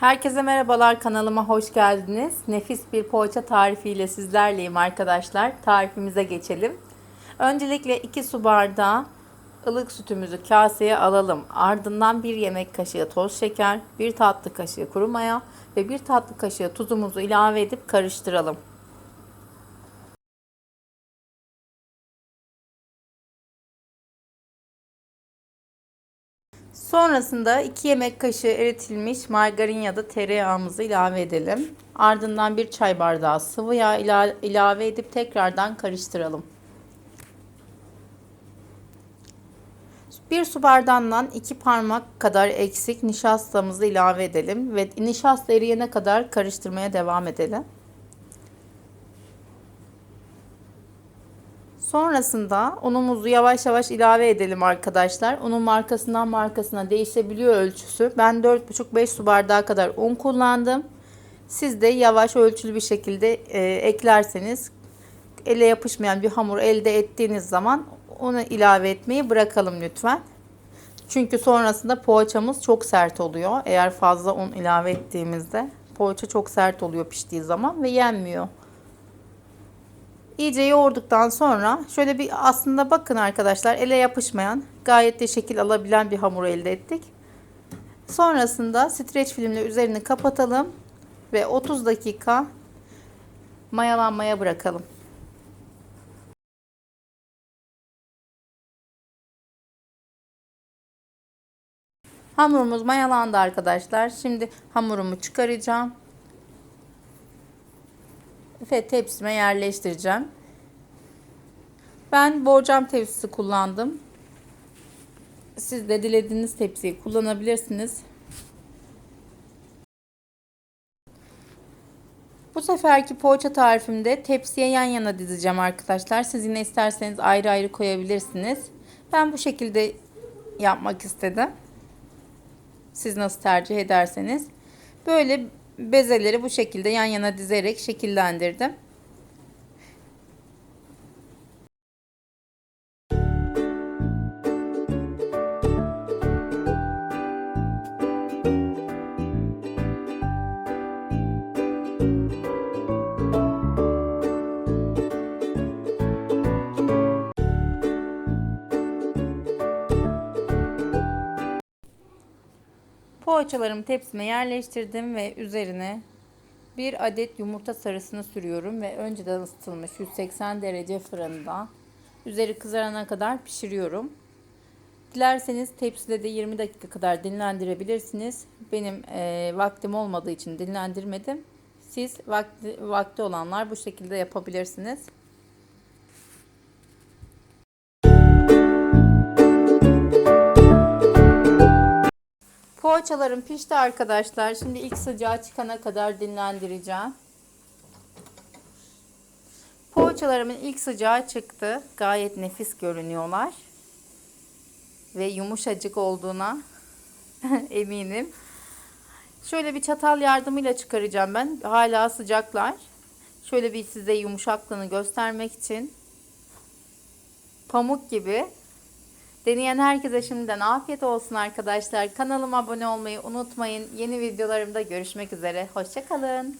Herkese merhabalar kanalıma hoş geldiniz. Nefis bir poğaça tarifiyle sizlerleyim arkadaşlar. Tarifimize geçelim. Öncelikle 2 su bardağı ılık sütümüzü kaseye alalım. Ardından 1 yemek kaşığı toz şeker, 1 tatlı kaşığı kuru maya ve 1 tatlı kaşığı tuzumuzu ilave edip karıştıralım. Sonrasında 2 yemek kaşığı eritilmiş margarin ya da tereyağımızı ilave edelim. Ardından 1 çay bardağı sıvı yağ ilave edip tekrardan karıştıralım. 1 su bardağından 2 parmak kadar eksik nişastamızı ilave edelim ve nişasta eriyene kadar karıştırmaya devam edelim. Sonrasında unumuzu yavaş yavaş ilave edelim arkadaşlar. Unun markasından markasına değişebiliyor ölçüsü. Ben 4,5-5 su bardağı kadar un kullandım. Siz de yavaş ölçülü bir şekilde e, eklerseniz ele yapışmayan bir hamur elde ettiğiniz zaman onu ilave etmeyi bırakalım lütfen. Çünkü sonrasında poğaçamız çok sert oluyor. Eğer fazla un ilave ettiğimizde poğaça çok sert oluyor piştiği zaman ve yenmiyor. İyice yoğurduktan sonra şöyle bir aslında bakın arkadaşlar ele yapışmayan gayet de şekil alabilen bir hamur elde ettik. Sonrasında streç filmle üzerini kapatalım ve 30 dakika mayalanmaya bırakalım. Hamurumuz mayalandı arkadaşlar. Şimdi hamurumu çıkaracağım ve tepsime yerleştireceğim. Ben borcam tepsisi kullandım. Siz de dilediğiniz tepsiyi kullanabilirsiniz. Bu seferki poğaça tarifimde tepsiye yan yana dizeceğim arkadaşlar. Siz yine isterseniz ayrı ayrı koyabilirsiniz. Ben bu şekilde yapmak istedim. Siz nasıl tercih ederseniz. Böyle bezeleri bu şekilde yan yana dizerek şekillendirdim. Poğaçalarımı tepsime yerleştirdim ve üzerine bir adet yumurta sarısını sürüyorum ve önceden ısıtılmış 180 derece fırında üzeri kızarana kadar pişiriyorum. Dilerseniz tepside de 20 dakika kadar dinlendirebilirsiniz. Benim e, vaktim olmadığı için dinlendirmedim. Siz vakti, vakti olanlar bu şekilde yapabilirsiniz. Poğaçalarım pişti arkadaşlar. Şimdi ilk sıcağı çıkana kadar dinlendireceğim. Poğaçalarımın ilk sıcağı çıktı. Gayet nefis görünüyorlar. Ve yumuşacık olduğuna eminim. Şöyle bir çatal yardımıyla çıkaracağım ben. Hala sıcaklar. Şöyle bir size yumuşaklığını göstermek için. Pamuk gibi. Deneyen herkese şimdiden afiyet olsun arkadaşlar. Kanalıma abone olmayı unutmayın. Yeni videolarımda görüşmek üzere. Hoşçakalın.